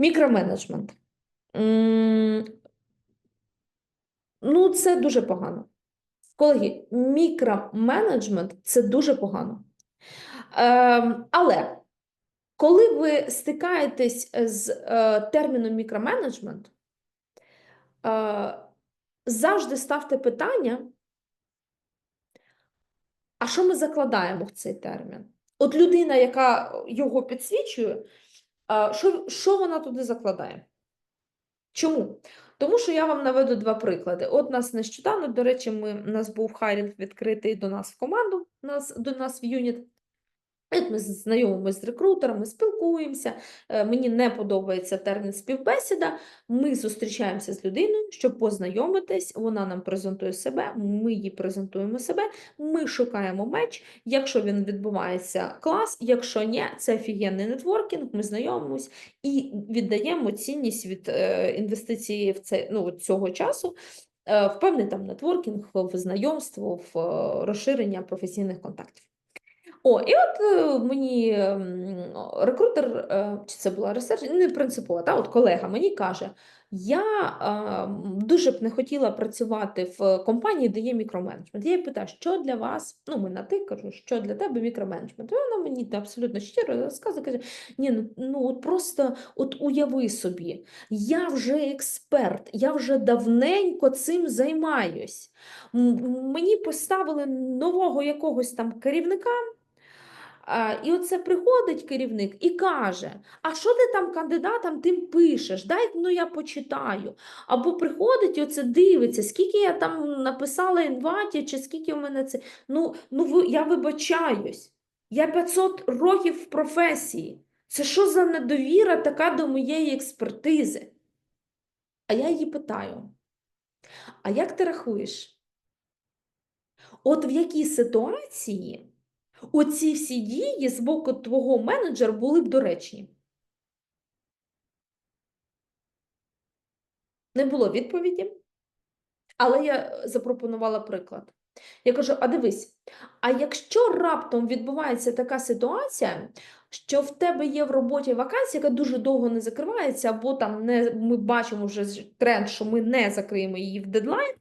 Мікроменеджмент. Ну, це дуже погано. Колеги, мікроменеджмент це дуже погано. Ем, але коли ви стикаєтесь з е, терміном мікроменеджмент, е, завжди ставте питання, а що ми закладаємо в цей термін? От людина, яка його підсвічує, що, що вона туди закладає? Чому? Тому що я вам наведу два приклади. От нас нещодавно, до речі, ми, у нас був хайрінг відкритий до нас в команду, нас, до нас в юніт. От ми знайомимося з рекрутерами, спілкуємося. е, Мені не подобається термін співбесіда. Ми зустрічаємося з людиною, щоб познайомитись. Вона нам презентує себе, ми їй презентуємо себе. Ми шукаємо меч. Якщо він відбувається, клас. Якщо ні, це офігенний нетворкінг. Ми знайомимось і віддаємо цінність від е, інвестиції в це, ну, цього часу. е, В певний там нетворкінг, в знайомство, в розширення професійних контактів. О, і от е, мені рекрутер, е, чи це була ресерч, не принципово, та, от колега мені каже, я дуже б не хотіла працювати в компанії, де є мікроменеджмент. Я її питаю, що для вас, ну ми на ти кажу, що для тебе мікроменеджмент? І вона мені абсолютно щиро розказує, каже, ні, ну, ну от просто от уяви собі, я вже експерт, я вже давненько цим займаюсь. Мені поставили нового якогось там керівника. А, І оце приходить керівник і каже: А що ти там кандидатам тим пишеш? Дай ну я почитаю. Або приходить і оце дивиться, скільки я там написала інваті, чи скільки у мене це. Ну, ну я вибачаюсь. Я 500 років в професії. Це що за недовіра така до моєї експертизи? А я її питаю: а як ти рахуєш? От в якій ситуації оці всі дії з боку твого менеджера були б доречні? Не було відповіді, але я запропонувала приклад. Я кажу: а дивись, а якщо раптом відбувається така ситуація, що в тебе є в роботі вакансія, яка дуже довго не закривається, або там не, ми бачимо вже тренд, що ми не закриємо її в дедлайн,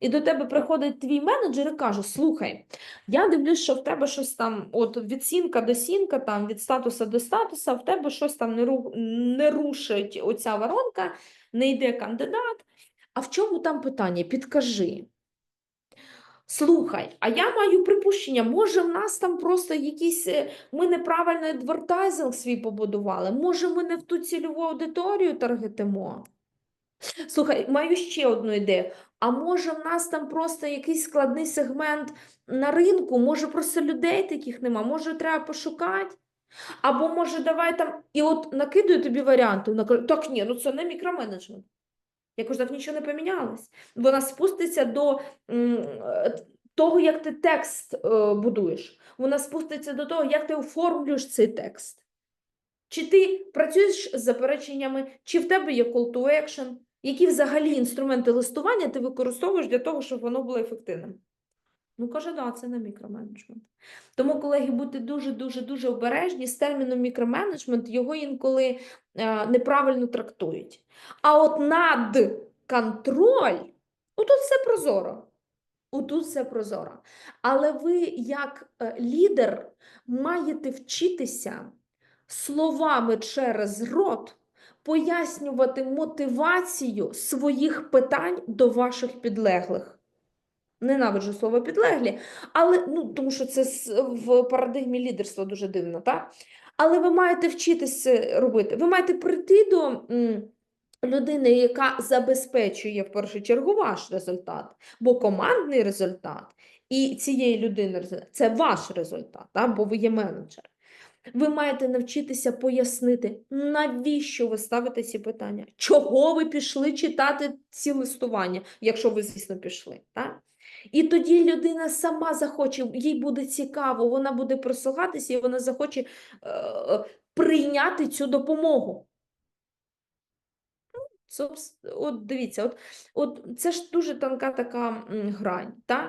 і до тебе приходить твій менеджер і каже: Слухай, я дивлюсь, що в тебе щось там, от від сінка до сінка, там від статуса до статуса, в тебе щось там не, ру, не рушить оця воронка, не йде кандидат. А в чому там питання? Підкажи. Слухай, а я маю припущення, може, в нас там просто якісь, е, ми неправильно адвертайзинг свій побудували, може, ми не в ту цільову аудиторію таргетимо. Слухай, маю ще одну ідею. А може, в нас там просто якийсь складний сегмент на ринку, може, просто людей таких нема, може, треба пошукати. Або може, давай там, і от накидую тобі варіанти. Так ні, ну це не мікроменеджмент. Я так нічого не помінялось. Вона спуститься до е, того, як ти текст е, будуєш. Вона спуститься до того, як ти оформлюєш цей текст. Чи ти працюєш з запереченнями, чи в тебе є call to action, які взагалі інструменти листування ти використовуєш для того, щоб воно було ефективним? Ну, каже, да, це не мікроменеджмент. Тому, колеги, будьте дуже-дуже дуже обережні з терміном мікроменеджмент, його інколи е, неправильно трактують. А от надконтроль, отут все прозоро. Отут все прозоро. Але ви, як е, лідер, маєте вчитися словами через рот пояснювати мотивацію своїх питань до ваших підлеглих. Ненавиджу слово підлеглі, але ну, тому що це в парадигмі лідерства дуже дивно, так? Але ви маєте вчитися робити. Ви маєте прийти до людини, яка забезпечує в першу чергу ваш результат, бо командний результат і цієї людини результат це ваш результат, так? бо ви є менеджер. Ви маєте навчитися пояснити, навіщо ви ставите ці питання, чого ви пішли читати ці листування, якщо ви, звісно, пішли. Так? І тоді людина сама захоче, їй буде цікаво, вона буде прислухатися і вона захоче е, прийняти цю допомогу. От дивіться, от, от це ж дуже тонка така грань. Та?